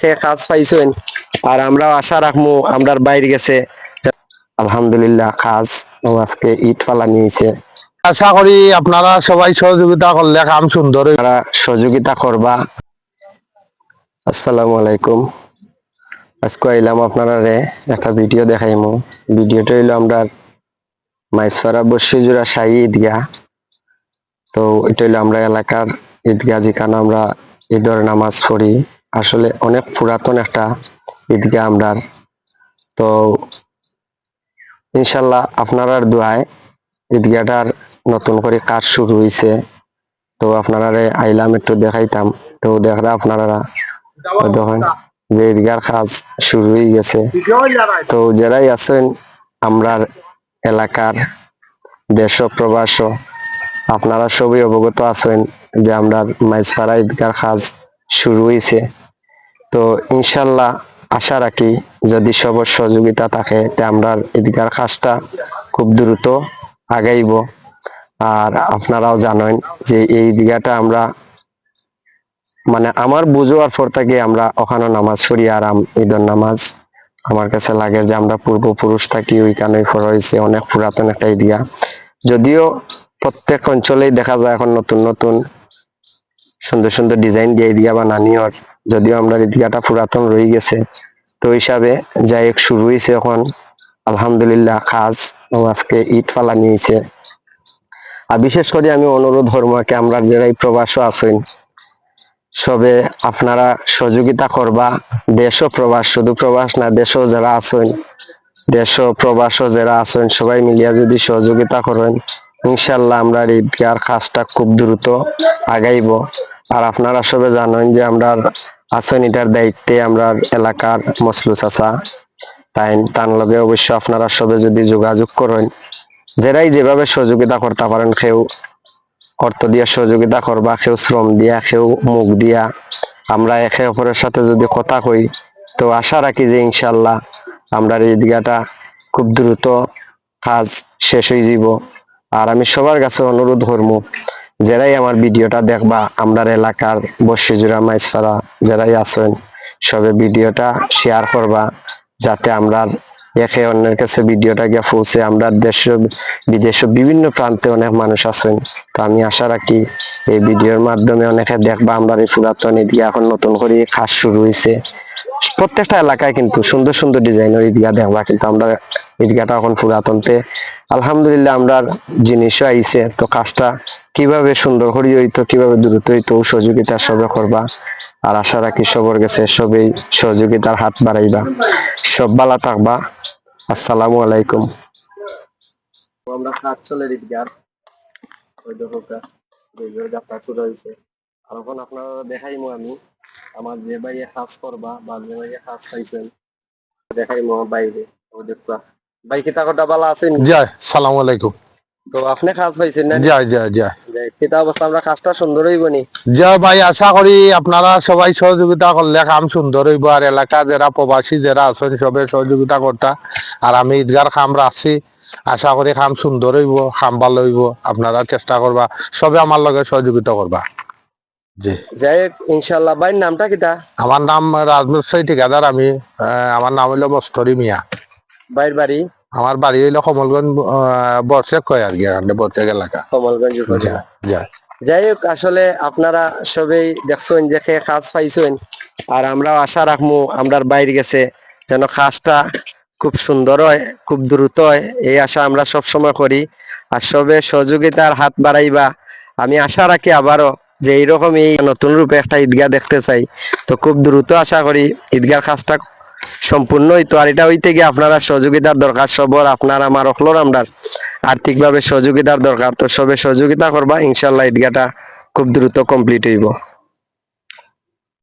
দেখে কাজ পাইছেন। আর আমরাও আশা রাখব আমরার বাইরে গেছে। আলহামদুলিল্লাহ কাজ ও আজকে ইট ফালা নিয়েছে আশা করি আপনারা সবাই সহযোগিতা করলে কাম সুন্দর সহযোগিতা করবা। আসসালামু আলাইকুম। আজকে আইলাম আপনারা রে একটা ভিডিও দেখাইমু। ভিডিওটা হইল আমরা মাইসপাড়া বর্ষিজুরা সাই ঈদগাহ। তো এটা হইল আমরা এলাকার ঈদগাহ যেখানে আমরা ঈদের নামাজ পড়ি। আসলে অনেক পুরাতন একটা ঈদগাহ আমরা। তো ইনশাল্লাহ আপনারার দোয়ায় ঈদগাহটার নতুন করে কাজ শুরু হয়েছে তো আপনারা আইলাম একটু দেখাইতাম। তো দেখরা আপনারা দেখেন যে ঈদগার কাজ শুরু হয়ে গেছে। তো যারাই আছেন আমরার এলাকার দেশ প্রবাস আপনারা সবই অবগত আছেন যে আমরা মাইজপাড়া ঈদগার কাজ শুরু হয়েছে তো ইনশাল্লাহ আশা রাখি যদি সবর সহযোগিতা থাকে, তে আমরা ঈদগার কাজটা খুব দ্রুত আগাইব। আর আপনারাও জানেন যে এই দিঘাটা আমরা মানে আমার বুঝোয়ার পর থেকে আমরা ওখানে নামাজ পড়ি, আর ঈদের নামাজ আমার কাছে লাগে যে আমরা পূর্বপুরুষ থাকি ওইখানে হয়েছে, অনেক পুরাতন একটা ঈদগা যদিও প্রত্যেক অঞ্চলেই দেখা যায় এখন নতুন নতুন সুন্দর সুন্দর ডিজাইন দিয়ে ঈদগা বানানি হয় যদিও আমরা ঈদগাটা পুরাতন রয়ে গেছে। তো হিসাবে যাই হোক, শুরু হয়েছে এখন। আলহামদুলিল্লাহ কাজ আজকে ইট ফালা নিয়েছে আর বিশেষ করে আমি অনুরোধ ধর্মকে আমরা যারাই প্রবাস আছেন, সবে আপনারা সহযোগিতা করবা। দেশ প্রবাস, শুধু প্রবাস না, দেশও যারা আছেন দেশ প্রবাসও যারা আছেন, সবাই মিলিয়া যদি সহযোগিতা করেন, ইনশাল্লাহ আমরা ঈদগার কাজটা খুব দ্রুত আগাইব। আর আপনারা সবে জানেন যে আমরা আছেন এটার দায়িত্বে আমরা এলাকার মসলু চাচা। তাই তার লগে অবশ্য আপনারা সবে যদি যোগাযোগ করেন, যেরাই যেভাবে সহযোগিতা করতে পারেন, কেউ অর্থ দিয়া সহযোগিতা করবা, কেউ শ্রম দিয়া, কেউ মুখ দিয়া। আমরা একে অপরের সাথে যদি কথা কই, তো আশা রাখি যে ইনশাল্লাহ আমরা এই দিঘাটা খুব দ্রুত কাজ শেষ হয়ে যাব আর আমি সবার কাছে অনুরোধ করব যারাই আমার ভিডিওটা দেখবা আমরা এলাকার বর্ষিজুরা মাইসপাড়া যারাই আছেন, সবে ভিডিওটা শেয়ার করবা, যাতে আমরা একে অন্যের কাছে ভিডিওটা গিয়ে পৌঁছে আমরা দেশ, বিদেশে বিভিন্ন প্রান্তে অনেক মানুষ আছেন। তো আমি আশা রাখি এই ভিডিওর মাধ্যমে অনেকে দেখবা আমরা এই পুরাতন এদিকে এখন নতুন করে কাজ শুরু হয়েছে প্রত্যেকটা এলাকায় কিন্তু সুন্দর সুন্দর ডিজাইনের ঈদগা দেখবা কিন্তু আমরা ঈদগাটা এখন পুরাতনতে। আলহামদুলিল্লাহ আমরা জিনিসও আইছে। তো কাজটা কীভাবে সুন্দর করি হইতো কীভাবে দ্রুত হইতো সহযোগিতা সবে করবা। আর আশা রাখি সবর গেছে, সবেই সহযোগিতার হাত বাড়াইবা। সব ভালো থাকবা। আসসালামু আলাইকুম। আমরা কাজ চলে দেখাইমো আমি। আমার যে ভাইয়ে কাজ করবা বা যে ভাইয়ে কাজ পাইছেন দেখাইমো বাইরে ও দেখবা। ভাই কি তাকটা ভালো আছেন জয় সালাম আলাইকুম। তো আপনি কাজ পাইছেন না জয় জয় যে কিতা অবস্থা আমরা কাজটা সুন্দর হইব নি? জয় ভাই আশা করি আপনারা সবাই সহযোগিতা করলে কাম সুন্দর হইব। আর এলাকা যারা প্রবাসী যারা আছেন সবে সহযোগিতা করতা। আর আমি ঈদগার খাম রাখছি। আশা করি খাম সুন্দর হইব খাম ভালো হইব। আপনারা চেষ্টা করবা। সবে আমার লগে সহযোগিতা করবা। জি। যাই হোক ইনশাল্লাহ নামটা কিতা আমার নাম ঠিকাদার আমি আমার নাম হইল মিয়া। বাড়ি? আমার বাড়ি হইল কমলগঞ্জ বর্ষেক কয় আর কি এখানে এলাকা। কমলগঞ্জ উপজেলা। জয় জয় যাই হোক আসলে আপনারা সবাই দেখছেন যে কাজ পাইছেন আর আমরাও আশা রাখব আমরার বাইরে গেছে যেন কাজটা খুব সুন্দর হয় খুব দ্রুত হয় এই আশা আমরা সব সময় করি। আর সবে সহযোগিতার হাত বাড়াইবা আমি আশা রাখি আবারও যে এইরকম এই নতুন রূপে একটা ঈদগাহ দেখতে চাই, তো খুব দ্রুত আশা করি ঈদগাহ কাজটা সম্পূর্ণ হইতো। আর এটা হইতে গিয়ে আপনারা সহযোগিতার দরকার, সবর, আপনার, আমার, অখলোর আমরা আর্থিকভাবে সহযোগিতার দরকার। তো সবে সহযোগিতা করবা ইনশাল্লাহ ঈদগাহটা খুব দ্রুত কমপ্লিট হইব।